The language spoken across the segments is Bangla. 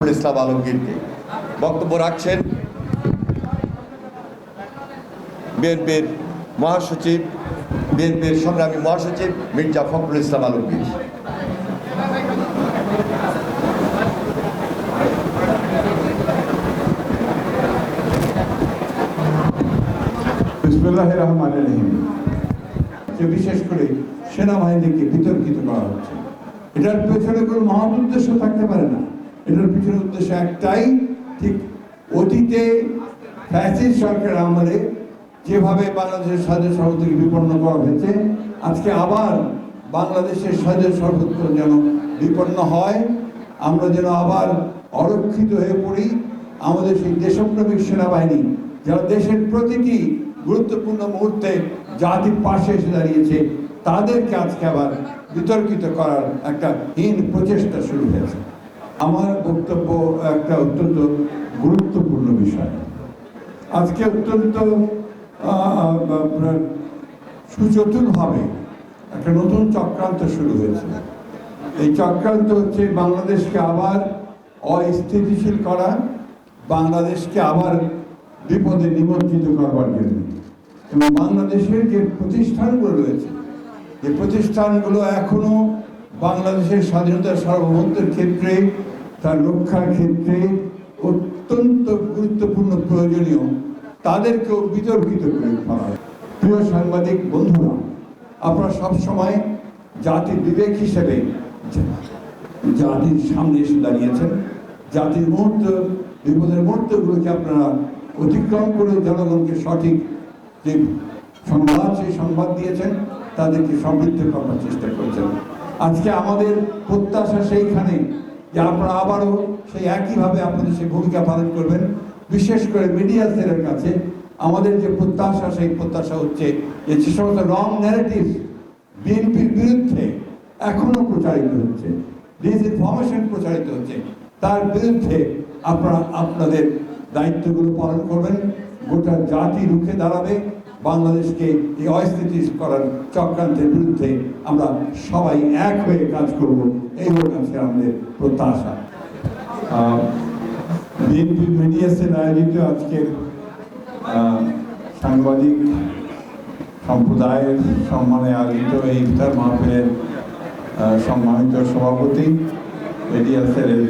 ইসলাম আলমগীরকে বক্তব্য রাখছেন বিএনপির মহাসচিব, বিএনপির সংগ্রামী মহাসচিব মির্জা ফখরুল ইসলাম আলমগীর। যে বিশেষ করে সেনাবাহিনীকে বিতর্কিত করা হচ্ছে। এটার পেছনে কোনো মহৎ উদ্দেশ্য থাকতে পারে না। এটার পিছনে উদ্দেশ্য একটাই, ঠিক অতীতে ফ্যাসিস সরকার আমলে যেভাবে বাংলাদেশের স্বাধীন সর্বত্রকে বিপন্ন করা হয়েছে, আজকে আবার বাংলাদেশের স্বাধীন সর্বত্র যেন বিপন্ন হয়। আমরা যেন আবার অরক্ষিত হয়ে পড়ি। আমাদের সেই দেশপ্রেমিক সেনাবাহিনী, যারা দেশের প্রতিটি গুরুত্বপূর্ণ মুহূর্তে জাতির পাশে এসে দাঁড়িয়েছে, তাদেরকে আজকে আবার বিতর্কিত করার একটা হীন প্রচেষ্টা শুরু হয়েছে। আমার বক্তব্য একটা অত্যন্ত গুরুত্বপূর্ণ বিষয়। আজকে অত্যন্ত সুচতুরভাবে একটা নতুন চক্রান্ত শুরু হয়েছে। এই চক্রান্ত হচ্ছে বাংলাদেশকে আবার অস্থিতিশীল করা, বাংলাদেশকে আবার বিপদে নিমজ্জিত করবার জন্য। এবং বাংলাদেশের যে প্রতিষ্ঠানগুলো রয়েছে, যে প্রতিষ্ঠানগুলো এখনও বাংলাদেশের স্বাধীনতার সার্বভৌমত্বের ক্ষেত্রে, তার রক্ষার ক্ষেত্রে অত্যন্ত গুরুত্বপূর্ণ প্রয়োজনীয়, তাদেরকেও বিতর্কিত করে ফেলা। প্রিয় সাংবাদিক বন্ধুরা, আপনারা সব সময় জাতির বিবেক হিসেবে জাতির সামনে এসে দাঁড়িয়েছেন, জাতির মুহূর্ত, বিপদের মুহূর্তগুলোকে আপনারা অতিক্রম করে জনগণকে সঠিক যে সংবাদ, সেই সংবাদ দিয়েছেন, তাদেরকে সমৃদ্ধ করার চেষ্টা করেছেন আজকে আমাদের প্রত্যাশা সেইখানে যে আপনারা আবারও সেই একইভাবে আপনাদের সেই ভূমিকা পালন করবেন, বিশেষ করে মিডিয়া সেলের কাছে। আমাদের যে প্রত্যাশা, সেই প্রত্যাশা হচ্ছে যে যে সমস্ত রং ন্যারেটিভ বিএনপির বিরুদ্ধে এখনও প্রচারিত হচ্ছে ডিসইনফরমেশন প্রচারিত হচ্ছে, তার বিরুদ্ধে আপনারা আপনাদের দায়িত্বগুলো পালন করবেন। গোটা জাতি রুখে দাঁড়াবে। বাংলাদেশকে এই অস্থিতি করার চক্রান্তের বিরুদ্ধে আমরা সবাই এক হয়ে কাজ করব, এই আজকে আমাদের প্রত্যাশা। বিএনপি মিডিয়া সেল আয়োজিত আজকের সাংবাদিক সম্প্রদায়ের সম্মানে আয়োজিত এই ইফতার মাহফিলের সম্মানিত সভাপতি, মিডিয়া সেলের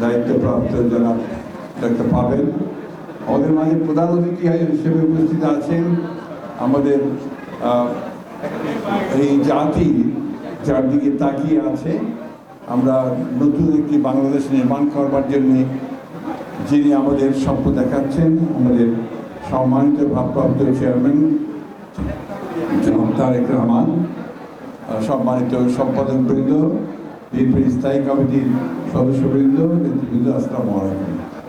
দায়িত্বপ্রাপ্ত যারা ডক্টর পাবেন আমাদের মাঝে প্রধান অতিথি হিসেবে উপস্থিত আছেন আমাদের এই জাতি যার দিকে তাকিয়ে আছে। আমরা নতুন একটি বাংলাদেশ নির্মাণ করবার জন্যে যিনি আমাদের স্বপ্ন দেখাচ্ছেন, আমাদের সম্মানিত ভারপ্রাপ্ত চেয়ারম্যান তারেক রহমান সম্মানিত সম্পাদক বৃন্দ বিএনপির স্থায়ী কমিটির সদস্যবৃন্দ, নেতৃবৃন্দ, আসসালামু আলাইকুম।